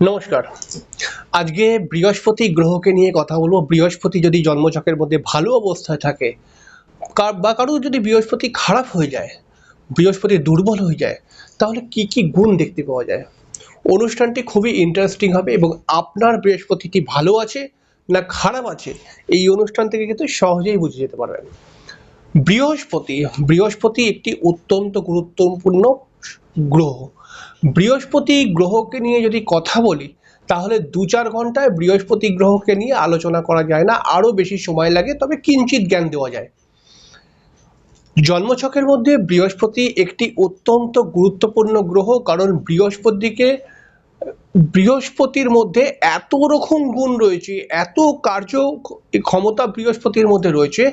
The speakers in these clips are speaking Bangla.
নমস্কার। আজকে বৃহস্পতি গ্রহকে নিয়ে কথা বলব। বৃহস্পতি যদি জন্মচকের মধ্যে ভালো অবস্থায় থাকে বা কারও যদি বৃহস্পতি খারাপ হয়ে যায়, বৃহস্পতি দুর্বল হয়ে যায়, তাহলে কি কি গুণ দেখতে পাওয়া যায়? অনুষ্ঠানটি খুবই ইন্টারেস্টিং হবে এবং আপনার বৃহস্পতিটি ভালো আছে না খারাপ আছে, এই অনুষ্ঠান থেকে কিন্তু সহজেই বুঝে যেতে পারবেন। বৃহস্পতি বৃহস্পতি একটি অত্যন্ত গুরুত্বপূর্ণ গ্রহ। বৃহস্পতি গ্রহকে নিয়ে যদি কথা বলি, তাহলে দু চার ঘন্টায় বৃহস্পতি গ্রহকে নিয়ে আলোচনা করা যায় না, আরও বেশি সময় লাগে, তবে কিঞ্চিত জ্ঞান দেওয়া যায়। জন্মছকের মধ্যে বৃহস্পতি একটি অত্যন্ত গুরুত্বপূর্ণ গ্রহ, কারণ বৃহস্পতিকে, বৃহস্পতির মধ্যে এত রকম গুণ রয়েছে, এত কার্য ক্ষমতা বৃহস্পতির মধ্যে রয়েছে,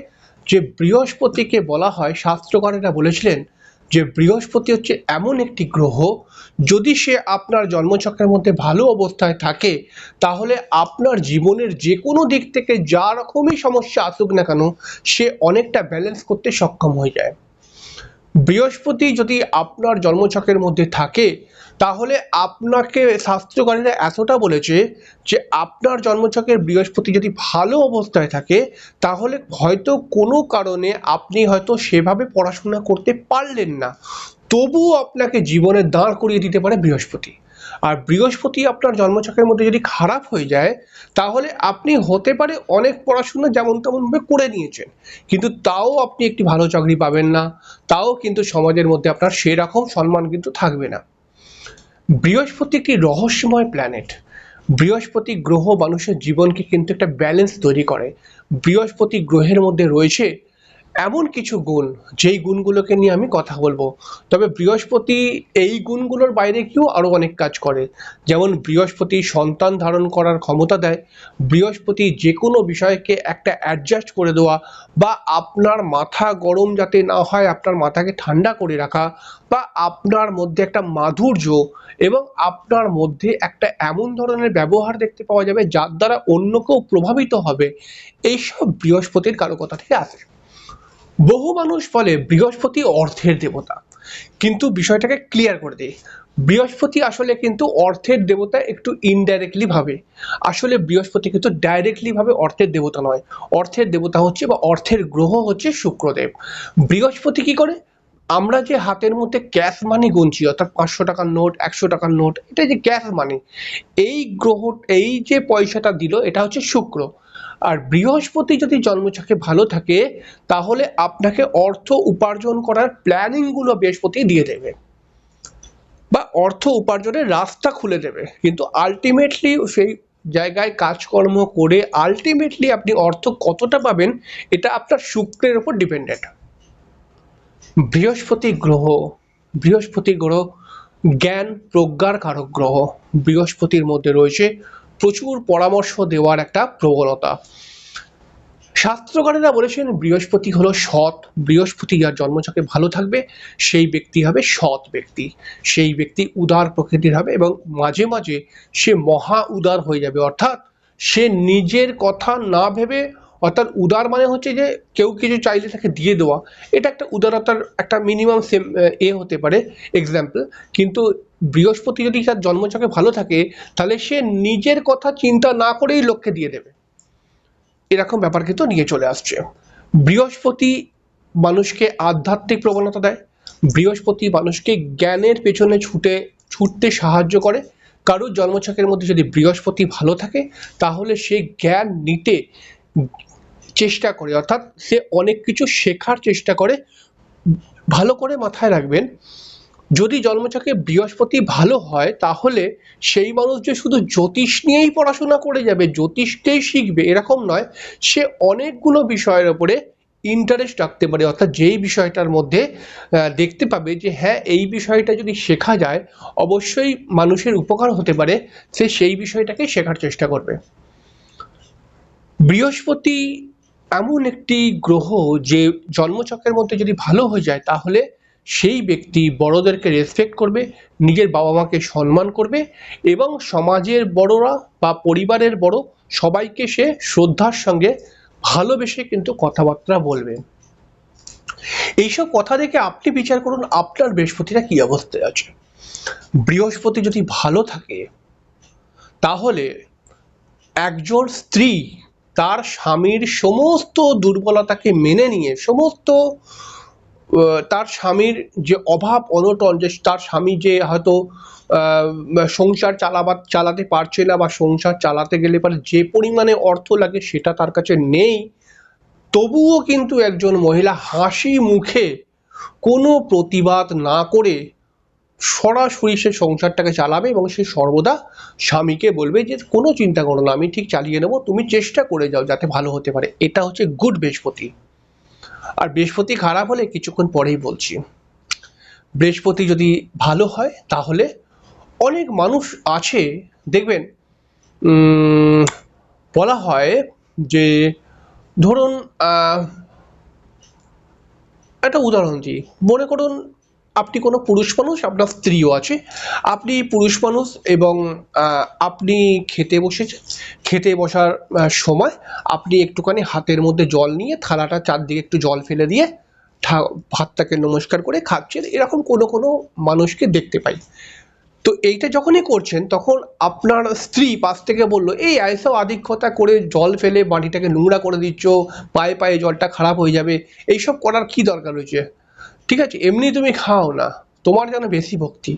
যে বৃহস্পতিকে বলা হয়, শাস্ত্রকারেরা বলেছিলেন যে বৃহস্পতি হচ্ছে এমন একটি গ্রহ, যদি সে আপনার জন্মচক্রের মধ্যে ভালো অবস্থায় থাকে, তাহলে আপনার জীবনের যে কোনো দিক থেকে যা রকমই সমস্যা আসুক না কেন, সে অনেকটা ব্যালেন্স করতে সক্ষম হয়ে যায়। বৃহস্পতি যদি আপনার জন্মছকের মধ্যে থাকে, তাহলে আপনাকে শাস্ত্রকারীরা এতটা বলেছে যে আপনার জন্মছকের বৃহস্পতি যদি ভালো অবস্থায় থাকে, তাহলে হয়তো কোনো কারণে আপনি হয়তো সেভাবে পড়াশোনা করতে পারলেন না। তবুও আপনাকে জীবনে দাঁড় করিয়ে দিতে পারে বৃহস্পতি। আর বৃহস্পতি আপনার জন্মছকের মধ্যে যদি খারাপ হয়ে যায়, তাহলে আপনি হতে পারে অনেক পড়াশোনা যেমন তেমনভাবে করে নিয়েছেন। কিন্তু তাও আপনি একটি ভালো চাকরি পাবেন না, তাও কিন্তু সমাজের মধ্যে আপনার সেরকম সম্মান কিন্তু থাকবে না। বৃহস্পতি একটি রহস্যময় প্ল্যানেট বৃহস্পতি গ্রহ মানুষের জীবনকে কিন্তু একটা ব্যালেন্স তৈরি করে। বৃহস্পতি গ্রহের মধ্যে রয়েছে এমন কিছু গুণ, যেই গুণগুলোকে নিয়ে আমি কথা বলব। তবে বৃহস্পতি এই গুণগুলোর বাইরে গিয়েও আরও অনেক কাজ করে। যেমন বৃহস্পতি সন্তান ধারণ করার ক্ষমতা দেয়, বৃহস্পতি যে কোনো বিষয়কে একটা অ্যাডজাস্ট করে দেওয়া বা আপনার মাথা গরম যাতে না হয়, আপনার মাথাকে ঠান্ডা করে রাখা বা আপনার মধ্যে একটা মাধুর্য এবং আপনার মধ্যে একটা এমন ধরনের ব্যবহার দেখতে পাওয়া যাবে যার দ্বারা অন্য কেউ প্রভাবিত হবে। এইসব বৃহস্পতির কারকতা থেকে আসে। বহু মানুষ বলে বৃহস্পতি অর্থের দেবতা। কিন্তু বিষয়টাকে ক্লিয়ার করে দিই। বৃহস্পতি আসলে কিন্তু অর্থের দেবতা একটু ইনডাইরেক্টলি ভাবে। আসলে বৃহস্পতি কিন্তু ডাইরেক্টলি ভাবে অর্থের দেবতা নয়। অর্থের দেবতা হচ্ছে বা অর্থের গ্রহ হচ্ছে শুক্রদেব। বৃহস্পতি কি করে? আমরা যে হাতের মধ্যে ক্যাশ মানি গুনছি, অর্থাৎ পাঁচশো টাকার নোট একশো টাকার নোট এটা যে ক্যাশ মানি এই গ্রহ, এই যে পয়সাটা দিল, এটা হচ্ছে শুক্র। আর বৃহস্পতি যদি জন্মছকে ভালো থাকে, তাহলে আপনাকে অর্থ উপার্জন করার প্ল্যানিংগুলো বৃহস্পতি দিয়ে দেবে। বা অর্থ উপার্জনের রাস্তা খুলে দেবে। কিন্তু আলটিমেটলি সেই জায়গায় কাজকর্ম করে আলটিমেটলি আপনি অর্থ কতটা পাবেন, এটা আপনার শুক্রের উপর ডিপেন্ডেন্ট বৃহস্পতি গ্রহ বৃহস্পতি গ্রহ জ্ঞান প্রজ্ঞার কারক গ্রহ। বৃহস্পতির মধ্যে রয়েছে প্রচুর পরামর্শ দেওয়ার একটা প্রবণতা। শাস্ত্রকারেরা বলেছেন, বৃহস্পতি হলো সৎ। বৃহস্পতি যার জন্মচকে ভালো থাকবে, সেই ব্যক্তি হবে সৎ ব্যক্তি। সেই ব্যক্তি উদার প্রকৃতির হবে এবং মাঝে মাঝে সে মহা উদার হয়ে যাবে। অর্থাৎ সে নিজের কথা না ভেবে অর্থাৎ উদার মানে হচ্ছে যে কেউ কিছু চাইলে তাকে দিয়ে দেওয়া। এটা একটা উদারতার একটা মিনিমাম সেম এ হতে পারে এক্সাম্পল কিন্তু বৃহস্পতি যদি তার জন্মচকে ভালো থাকে, তাহলে সে নিজের কথা চিন্তা না করেই লোককে দিয়ে দেবে। এরকম ব্যাপার কিন্তু নিয়ে চলে আসছে। বৃহস্পতি মানুষকে আধ্যাত্মিক প্রবণতা দেয়। বৃহস্পতি মানুষকে জ্ঞানের পেছনে ছুটে, ছুটতে সাহায্য করে। কারোর জন্মছকের মধ্যে যদি বৃহস্পতি ভালো থাকে, তাহলে সে জ্ঞান নিতে চেষ্টা করে, অর্থাৎ সে অনেক কিছু শেখার চেষ্টা করে, ভালো করে মাথায় রাখবেন। যদি জন্মছকে বৃহস্পতি ভালো হয়, তাহলে সেই মানুষ যে শুধু জ্যোতিষ নিয়েই পড়াশোনা করে যাবে, জ্যোতিষকেই শিখবে, এরকম নয়। সে অনেকগুলো বিষয়ের ওপরে ইন্টারেস্ট রাখতে পারে, অর্থাৎ যেই বিষয়টার মধ্যে দেখতে পাবে যে হ্যাঁ এই বিষয়টা যদি শেখা যায়, অবশ্যই মানুষের উপকার হতে পারে, সে সেই বিষয়টাকে শেখার চেষ্টা করবে। বৃহস্পতি এমন একটি গ্রহ যে জন্মচক্রের মধ্যে যদি ভালো হয়ে যায়, তাহলে সেই ব্যক্তি বড়দেরকে রেসপেক্ট করবে, নিজের বাবা মাকে সম্মান করবে এবং সমাজের বড়রা বা পরিবারের বড় সবাইকে সে শ্রদ্ধার সঙ্গে ভালোবেসে কিন্তু কথাবার্তা বলবে। এইসব কথা দেখে আপনি বিচার করুন, আপনার বৃহস্পতিটা কি অবস্থায় আছে। বৃহস্পতি যদি ভালো থাকে, তাহলে একজন স্ত্রী তার স্বামীর সমস্ত দুর্বলতাকে মেনে নিয়ে, সমস্ত তার স্বামীর যে অভাব, অনটন, যে তার স্বামী যে হয়তো সংসার চালাবার, চালাতে পারছে না বা সংসার চালাতে গেলে পরে যে পরিমাণে অর্থ লাগে সেটা তার কাছে নেই, তবুও কিন্তু একজন মহিলা হাসি মুখে কোনো প্রতিবাদ না করে সরাসরি সে সংসারটাকে চালাবে এবং সে সর্বদা স্বামীকে বলবে যে, কোনো চিন্তা করো না, আমি ঠিক চালিয়ে নেব, তুমি চেষ্টা করে যাও যাতে ভালো হতে পারে। এটা হচ্ছে গুড বৃহস্পতি। আর বৃহস্পতি খারাপ হলে কিছুক্ষণ পরেই বলছি, বৃহস্পতি যদি ভালো হয়, তাহলে অনেক মানুষ আছে, দেখবেন বলা হয় যে, ধরুন একটা উদাহরণ দিই, মনে করুন আপনি কোনো পুরুষ মানুষ, আপনার স্ত্রীও আছে। আপনি পুরুষ মানুষ এবং আপনি খেতে বসেছেন। খেতে বসার সময় আপনি একটুখানি হাতের মধ্যে জল নিয়ে থালাটা চারদিকে একটু জল ফেলে দিয়ে ঠা- ভাতটাকে নমস্কার করে খাচ্ছেন। এরকম কোনো কোনো মানুষকে দেখতে পাই। তো এইটা যখনই করছেন, তখন আপনার স্ত্রী পাশ থেকে বলল, এই এইসব আধিক্যতা করে জল ফেলে বাটিটাকে নোংরা করে দিচ্ছ, পায়ে পায়ে জলটা খারাপ হয়ে যাবে। এইসব করার কি দরকার রয়েছে ঠিক আছে, এমনি তুমি খাও না। তোমার যেন বেশি ভক্তি।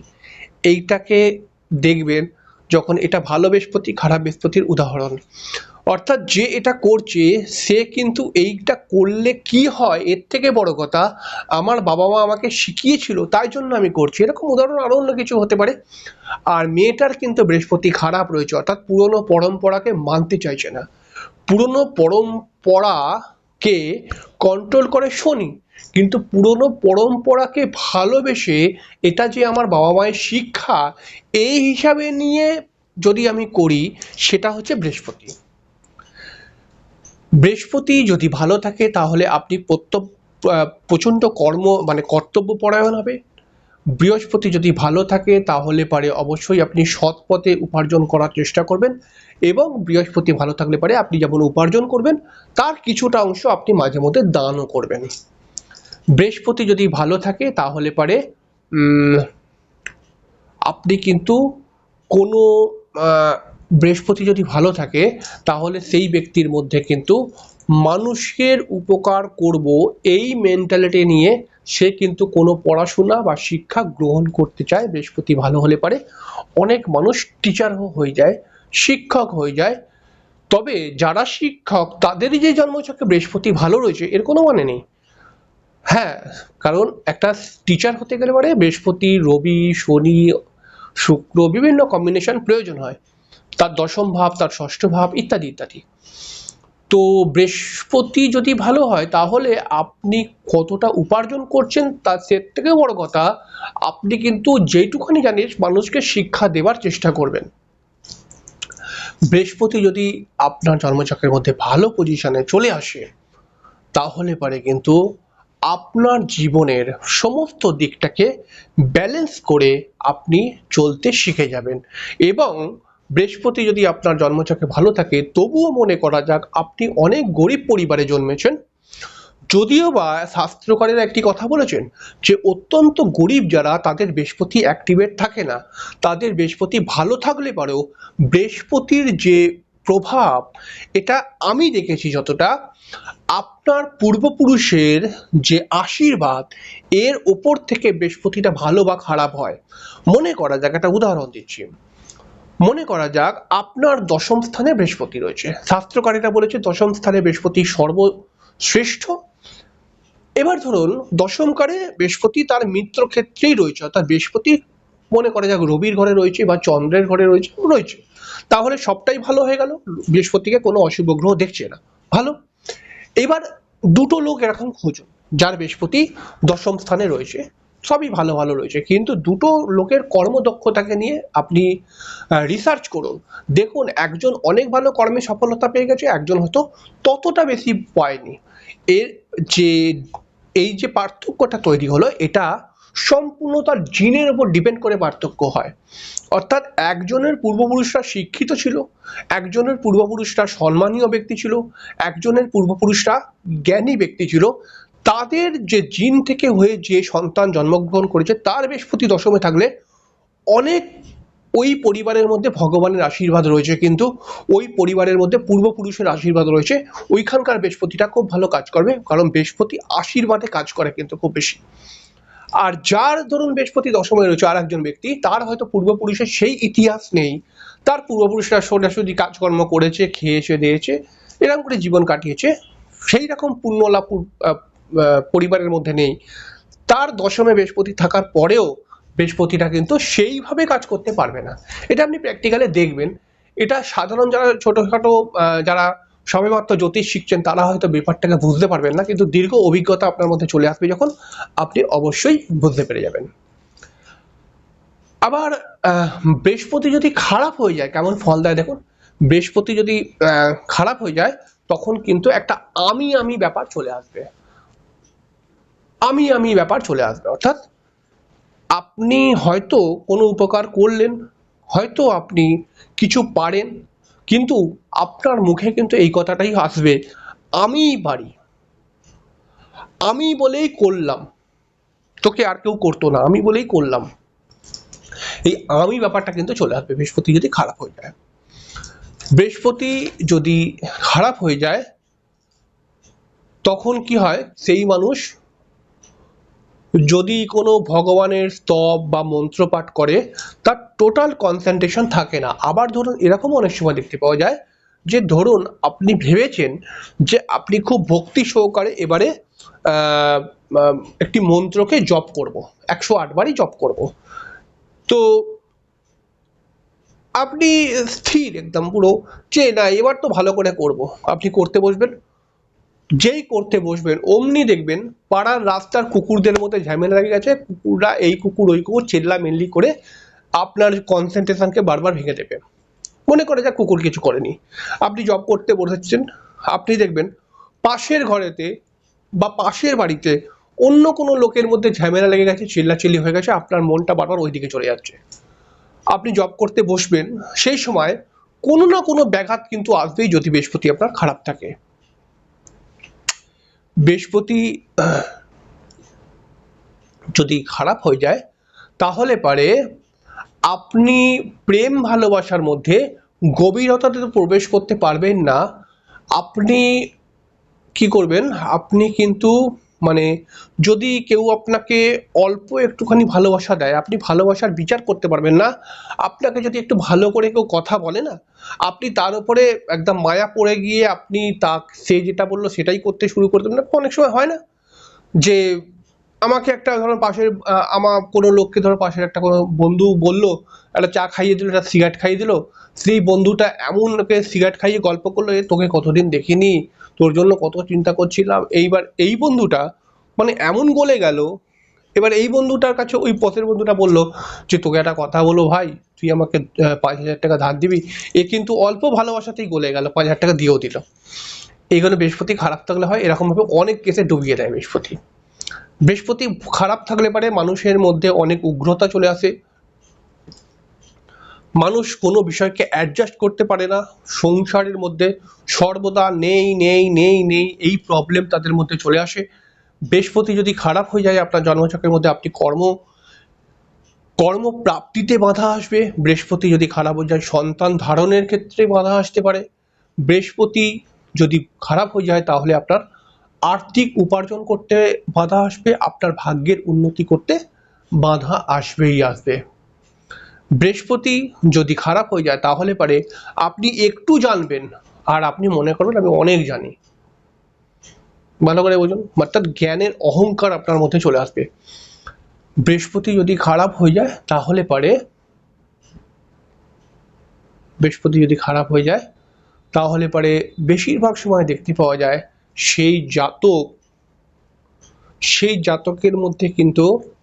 এইটাকে দেখবেন যখন এটা ভালো বৃহস্পতি, খারাপ বৃহস্পতির উদাহরণ। অর্থাৎ যে এটা করছে, সে কিন্তু এইটা করলে কি হয়, এর থেকে বড় কথা, আমার বাবা মা আমাকে শিখিয়েছিল, তাই জন্য আমি করছি। এরকম উদাহরণ আরও অন্য কিছু হতে পারে। আর মেয়েটার কিন্তু বৃহস্পতি খারাপ রয়েছে, অর্থাৎ পুরনো পরম্পরাকে মানতে চাইছে না। পুরনো পরম্পরাকে কন্ট্রোল করে শনি। কিন্তু পুরনো পরম্পরাকে ভালোবেসে এটা যে আমার বাবা মায়ের শিক্ষা, এই হিসাবে নিয়ে যদি আমি করি, সেটা হচ্ছে বৃহস্পতি। বৃহস্পতি যদি ভালো থাকে, তাহলে আপনি প্রত্যব প্রচণ্ড কর্ম মানে কর্তব্য পরায়ণ হবে বৃহস্পতি যদি ভালো থাকে, তাহলে পারে অবশ্যই আপনি সৎ পথে উপার্জন করার চেষ্টা করবেন এবং বৃহস্পতি ভালো থাকলে পারে আপনি যেমন উপার্জন করবেন, তার কিছুটা অংশ আপনি মাঝে মধ্যে দানও করবেন। বৃহস্পতি যদি ভালো থাকে, তাহলে পারে আপনি কিন্তু কোনো বৃহস্পতি যদি ভালো থাকে, তাহলে সেই ব্যক্তির মধ্যে কিন্তু মানুষের উপকার করব এই মেন্টালিটি নিয়ে সে কিন্তু কোনো পড়াশোনা বা শিক্ষা গ্রহণ করতে চায়, বৃহস্পতি ভালো হলে পারে। অনেক মানুষ টিচার হয়ে যায়, শিক্ষক হয়ে যায়। তবে যারা শিক্ষক, তাদেরই যে জন্মচক্রে বৃহস্পতি ভালো রয়েছে, এর কোনো মানে নেই। হ্যাঁ কারণ একটা টিচার হতে গেলে পরে বৃহস্পতি, রবি, শনি, শুক্র বিভিন্ন কম্বিনেশন প্রয়োজন হয়। তার দশম ভাব, তার ষষ্ঠ ভাব ইত্যাদি ইত্যাদি। তো বৃহস্পতি যদি ভালো হয়, তাহলে আপনি কতটা উপার্জন করছেন তার সে থেকে বড় কথা, আপনি কিন্তু যেইটুখানি জানিস মানুষকে শিক্ষা দেওয়ার চেষ্টা করবেন। বৃহস্পতি যদি আপনার জন্মচক্রের মধ্যে ভালো পজিশনে চলে আসে, তাহলে পারে কিন্তু আপনার জীবনের সমস্ত দিকটাকে ব্যালেন্স করে আপনি চলতে শিখে যাবেন। এবং বৃহস্পতি যদি আপনার জন্মচক্রে ভালো থাকে, তবুও মনে করা যাক আপনি অনেক গরিব পরিবারে জন্মেছেন। যদিও বা শাস্ত্রকারেরা একটি কথা বলেছেন যে, অত্যন্ত গরিব যারা, তাদের বৃহস্পতি অ্যাক্টিভেট থাকে না। তাদের বৃহস্পতি ভালো থাকলে পারেও বৃহস্পতির যে প্রভাব, এটা আমি দেখেছি যতটা আপনার পূর্বপুরুষের যে আশীর্বাদ, এর ওপর থেকে বৃহস্পতিটা ভালো বা খারাপ হয়। মনে করা যাক, একটা উদাহরণ দিচ্ছি। মনে করা যাক, আপনার দশম স্থানে বৃহস্পতি রয়েছে। শাস্ত্রকারীরা বলেছে দশম স্থানে বৃহস্পতি সর্বশ্রেষ্ঠ। এবার ধরুন, দশমকারে বৃহস্পতি তার মিত্র ক্ষেত্রেই রয়েছে, অর্থাৎ বৃহস্পতি মনে করা যাক রবির ঘরে রয়েছে বা চন্দ্রের ঘরে রয়েছে রয়েছে। তাহলে সবটাই ভালো হয়ে গেল। বৃহস্পতিকে কোনো অশুভ গ্রহ দেখছে না। ভালো? এবার দুটো লোক এরকম খুঁজুন যার বৃহস্পতি দশম স্থানে রয়েছে। সবই ভালো ভালো রয়েছে, কিন্তু দুটো লোকের কর্মদক্ষতাকে নিয়ে আপনি রিসার্চ করুন। দেখুন, একজন অনেক ভালো কর্মে সফলতা পেয়ে গেছে, একজন হয়তো ততটা বেশি পায়নি। এর যে, এই যে পার্থক্যটা তৈরি হলো, এটা সম্পূর্ণ তার জিনের উপর ডিপেন্ড করে পার্থক্য হয়। অর্থাৎ একজনের পূর্বপুরুষরা শিক্ষিত ছিল, একজনের পূর্বপুরুষরা সম্মানীয় ব্যক্তি ছিল, একজনের পূর্বপুরুষরা জ্ঞানী ব্যক্তি ছিল, তাদের যে জিন থেকে হয়ে যে সন্তান জন্মগ্রহণ করেছে, তার বৃহস্পতি দশমে থাকলে অনেক ওই পরিবারের মধ্যে ভগবানের আশীর্বাদ রয়েছে, কিন্তু ওই পরিবারের মধ্যে পূর্বপুরুষের আশীর্বাদ রয়েছে। ওইখানকার বৃহস্পতিটা খুব ভালো কাজ করবে, কারণ বৃহস্পতি আশীর্বাদে কাজ করে কিন্তু খুব বেশি। আর যার ধরুন বৃহস্পতি দশমে রয়েছে আর একজন ব্যক্তি তার হয়তো পূর্বপুরুষের সেই ইতিহাস নেই। তার পূর্বপুরুষরা সোজাসুজি কাজকর্ম করেছে খেয়েছে দিয়েছে এরকম করে জীবন কাটিয়েছে সেই রকম পুণ্যলা পু- আহ, আহ, পরিবারের মধ্যে নেই। তার দশমে বৃহস্পতি থাকার পরেও বৃহস্পতিটা কিন্তু সেইভাবে কাজ করতে পারবে না। এটা আপনি প্র্যাকটিক্যালে দেখবেন। এটা সাধারণ যারা ছোটোখাটো যারা সবেমাত্র জ্যোতিষ শিখছেন, তারা হয়তো ব্যাপারটাকে বুঝতে পারবেন না, কিন্তু দীর্ঘ অভিজ্ঞতা আপনার মধ্যে চলে আসবে যখন আপনি অবশ্যই বুঝতে পেরে যাবেন। আবার বৃহস্পতি যদি খারাপ হয়ে যায়, কেমন ফল দেয় দেখুন, বৃহস্পতি যদি খারাপ হয়ে যায়, তখন কিন্তু একটা আমি আমি ব্যাপার চলে আসবে। আমি আমি ব্যাপার চলে আসবে, অর্থাৎ আপনি হয়তো কোনো উপকার করলেন, হয়তো আপনি কিছু পারেন কিন্তু আপনার মুখে কিন্তু এই কথাটাই আসবে, আমিই পারি। আমি বলেই করলাম। তোকে আর কেউ করতো না, আমি বলেই করলাম। এই আমি ব্যাপারটা কিন্তু চলে আসবে, বৃহস্পতি যদি খারাপ হয়ে যায়। বৃহস্পতি যদি খারাপ হয়ে যায়, তখন কি হয়? সেই মানুষ যদি কোনো ভগবানের স্তব বা মন্ত্র পাঠ করে, তার টোটাল কনসেন্ট্রেশন থাকে না। আবার ধরুন এরকম অনেক সময় দেখতে পাওয়া যায় যে, ধরুন, আপনি ভেবেছেন যে, আপনি খুব ভক্তি সহকারে এবারে একটি মন্ত্রকে জপ করব, একশো আটবারই জপ করব। তো আপনি স্থির একদম পুরো, যে, না, এবার তো ভালো করে করব। আপনি করতে বসবেন। যেই করতে বসবেন, অমনি দেখবেন পাড়ার রাস্তার কুকুরদের মধ্যে ঝামেলা লেগে গেছে। কুকুররা এই কুকুর, ওই কুকুর চেল্লা মেনলি করে আপনার কনসেন্ট্রেশনকে বারবার ভেঙে দেবে। মনে করে যা কুকুর কিছু করেনি। আপনি জব করতে বসেছেন, আপনি দেখবেন পাশের ঘরেতে বা পাশের বাড়িতে অন্য কোনো লোকের মধ্যে ঝামেলা লেগে গেছে, চিল্লাচিল্লি হয়ে গেছে, আপনার মনটা বারবার ওইদিকে চলে যাচ্ছে। আপনি জব করতে বসবেন, সেই সময় কোনো না কোনো ব্যাঘাত কিন্তু আসবেই যদি বৃহস্পতি আপনার খারাপ থাকে। বৃহস্পতি, যদি খারাপ হয়ে যায়, তাহলে পারে আপনি প্রেম ভালোবাসার মধ্যে গভীরতাতে প্রবেশ করতে পারবেন না। আপনি কি করবেন? আপনি কিন্তু মানে যদি কেউ আপনাকে অল্প একটুখানি ভালোবাসা দেয়, আপনি ভালোবাসার বিচার করতে পারবেন না। আপনাকে যদি একটু ভালো করে কেউ কথা বলে না, আপনি তার উপরে একদম মায়া পড়ে গিয়ে আপনি তা সে যেটা বলল সেটাই করতে শুরু করতে না অনেক সময় হয় না যে আমাকে একটা ধরো পাশের আমার কোনো লোককে ধরো পাশের একটা কোনো বন্ধু বলল, একটা চা খাইয়ে দিল, একটা সিগারেট খাইয়ে দিল, সেই বন্ধুটা এমন ওকে সিগারেট খাইয়ে গল্প করল এ তোকে কতদিন দেখিনি, তোর জন্য কত চিন্তা করছিলাম। এইবার এই বন্ধুটা মানে এমন গলে গেল, এবার এই বন্ধুটার কাছে ওই পথের বন্ধুটা বলল যে, তোকে একটা কথা বলো ভাই, তুই আমাকে পাঁচ হাজার টাকা ধার দিবি। এ কিন্তু অল্প ভালোবাসাতেই গলে গেল, পাঁচ হাজার টাকা দিয়েও দিল। এইগুলো বৃহস্পতি খারাপ থাকলে হয়, এরকমভাবে অনেক কেসে ডুবিয়ে দেয় বৃহস্পতি। বৃহস্পতি খারাপ থাকলে পারে, মানুষের মধ্যে অনেক উগ্রতা চলে আসে। মানুষ কোনো বিষয়কে অ্যাডজাস্ট করতে পারে না। সংসারের মধ্যে সর্বদা নেই নেই নেই নেই এই প্রবলেম তাদের মধ্যে চলে আসে। বৃহস্পতি যদি খারাপ হয়ে যায় আপনার জন্মচক্রের মধ্যে, আপনি কর্ম, কর্মপ্রাপ্তিতে বাধা আসবে। বৃহস্পতি যদি খারাপ হয়ে যায়, সন্তান ধারণের ক্ষেত্রে বাধা আসতে পারে। বৃহস্পতি যদি খারাপ হয়ে যায়, তাহলে আপনার আর্থিক উপার্জন করতে বাধা আসবে, আপনার ভাগ্যের উন্নতি করতে বাধা আসবেই আসবে। বৃহস্পতি যদি খারাপ হয়ে যায়, তাহলে পারে আপনি একটু জানবেন, আর আপনি মনে করবেন আমি অনেক জানি। ভালো করে বুঝুন, অর্থাৎ জ্ঞানের অহংকার আপনার মধ্যে চলে আসবে। বৃহস্পতি যদি খারাপ হয়ে যায়, তাহলে পারে বৃহস্পতি যদি খারাপ হয়ে যায়, তাহলে পারে বেশিরভাগ সময় দেখতে পাওয়া যায় সেই জাতক, সেই জাতকের মধ্যে কিন্তু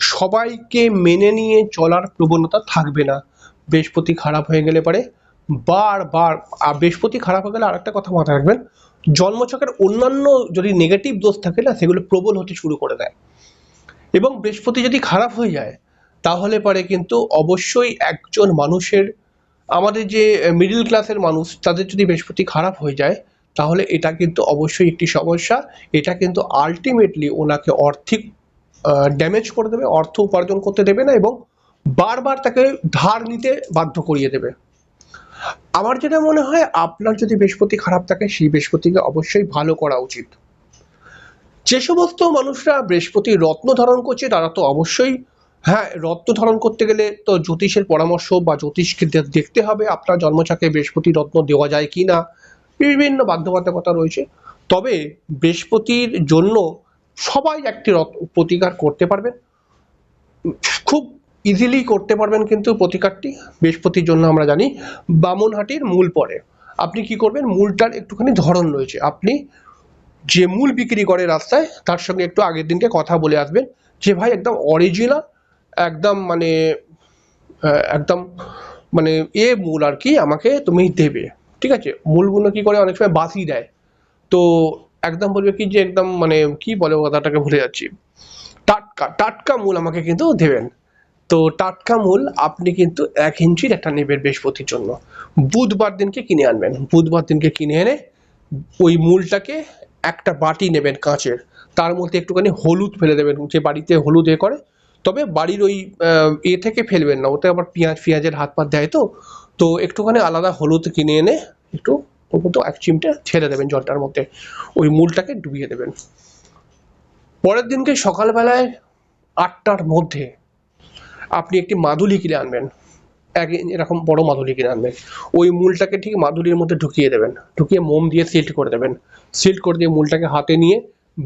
সবাইকে মেনে নিয়ে চলার প্রবণতা থাকবে না। বৃহস্পতি খারাপ হয়ে গেলে পারে বারবার আর বৃহস্পতি খারাপ হয়ে গেলে আরেকটা কথা মাথায় রাখবেন, জন্মছকের অন্যান্য যদি নেগেটিভ দোষ থাকে না, সেগুলো প্রবল হতে শুরু করে দেয়। এবং বৃহস্পতি যদি খারাপ হয়ে যায়, তাহলে পরে কিন্তু অবশ্যই একজন মানুষের, আমাদের যে মিডল ক্লাসের মানুষ, তাদের যদি বৃহস্পতি খারাপ হয়ে যায় তাহলে এটা কিন্তু অবশ্যই একটি সমস্যা। এটা কিন্তু আলটিমেটলি ওনাকে আর্থিক ড্যামেজ করে দেবে, অর্থ উপার্জন করতে দেবে না এবং বারবার তাকে ধার নিতে বাধ্য করিয়ে দেবে। আমার যেটা মনে হয়, আপনার যদি বৃহস্পতি খারাপ থাকে, সেই বৃহস্পতিকে অবশ্যই ভালো করা উচিত। যে সমস্ত মানুষরা বৃহস্পতি রত্ন ধারণ করছে, তারা তো অবশ্যই হ্যাঁ রত্ন ধারণ করতে গেলে তো জ্যোতিষের পরামর্শ বা জ্যোতিষকে দেখতে হবে, আপনার জন্মছকে বৃহস্পতি রত্ন দেওয়া যায় কি না বিভিন্ন বাধ্যবাধকতা রয়েছে। তবে বৃহস্পতির জন্য সবাই একটি প্রতিকার করতে পারবেন। খুব ইজিলি করতে পারবেন কিন্তু প্রতিকারটি বৃহস্পতির জন্য আমরা জানি বামনহাটির মূল পড়ে আপনি কি করবেন? মূলটার একটুখানি ধরন রয়েছে। আপনি যে মূল বিক্রি করে রাস্তায়, তার সঙ্গে একটু আগের দিনকে কথা বলে আসবেন যে, ভাই, একদম অরিজিনাল একদম মানে একদম মানে এ মূল আর কি আমাকে তুমি দেবে। ঠিক আছে, মূলগুলো কি করে? অনেক সময় বাসি দেয়। তো একদম বলবে কি যে একদম মানে কি বলে কথাটাকে ভুলে যাচ্ছি। টাটকা টাটকা মূল আমাকে কিন্তু দেবেন। তো টাটকা মূল আপনি কিন্তু এক ইঞ্চির একটা নেবেন বৃহস্পতির জন্য। বুধবার দিনকে কিনে আনবেন। বুধবার দিনকে কিনে এনে ওই মূলটাকে একটা বাটি নেবেন কাঁচের। তার মধ্যে একটুখানি হলুদ ফেলে দেবেন। যে বাড়িতে হলুদ এ করে, তবে বাড়ির ওই এ থেকে ফেলবেন না। ওতে আবার পেঁয়াজ ফেঁয়াজের হাত পাত দেয় তো। তো একটুখানি আলাদা হলুদ কিনে এনে একটু মতো এক চিমটে ছেড়ে দেবেন জলটার মধ্যে। ওই মূলটাকে ডুবিয়ে দেবেন। পরের দিনকে সকালবেলায় আটটার মধ্যে আপনি একটি মাদুলি কিনে আনবেন। এক এরকম বড় মাদুলি কিনে আনবেন। ওই মূলটাকে ঠিক মাদুলির মধ্যে ঢুকিয়ে দেবেন। ঢুকিয়ে মোম দিয়ে সিল্ট করে দেবেন। সিল্ট করে দিয়ে মূলটাকে হাতে নিয়ে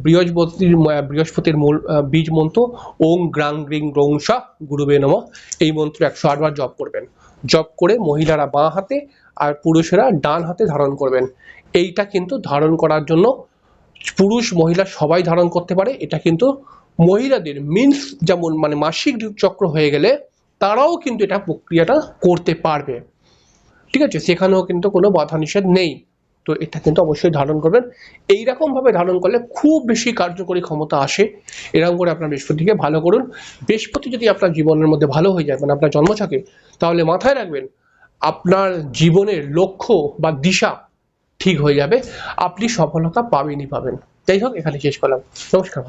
বৃহস্পতির বৃহস্পতির মূল বীজ মন্ত্র ওং গ্রাং গ্রিং গ্রং সা গুরুবে নম এই মন্ত্র একশো আটবার জপ করবেন। জপ করে মহিলারা বাঁ হাতে আর পুরুষেরা ডান হাতে ধারণ করবেন। এইটা কিন্তু ধারণ করার জন্য পুরুষ মহিলা সবাই ধারণ করতে পারে। এটা কিন্তু মহিলাদের মিন্স যেমন মানে মাসিক চক্র হয়ে গেলে তারাও কিন্তু এটা প্রক্রিয়াটা করতে পারবে। ঠিক আছে? সেখানেও কিন্তু কোনো বাধা নিষেধ নেই। তো এটা কিন্তু অবশ্যই ধারণ করবেন। এইরকমভাবে ধারণ করলে খুব বেশি কার্যকরী ক্ষমতা আসে। এরকম করে আপনার বৃহস্পতিকে ভালো করুন। বৃহস্পতি যদি আপনার জীবনের মধ্যে ভালো হয়ে যায় মানে আপনার থাকে, তাহলে মাথায় রাখবেন, আপনার জীবনের লক্ষ্য বা দিশা ঠিক হয়ে যাবে। আপনি সফলতা পাবেনই পাবেন। যাই হোক, এখানে শেষ করলাম। নমস্কার।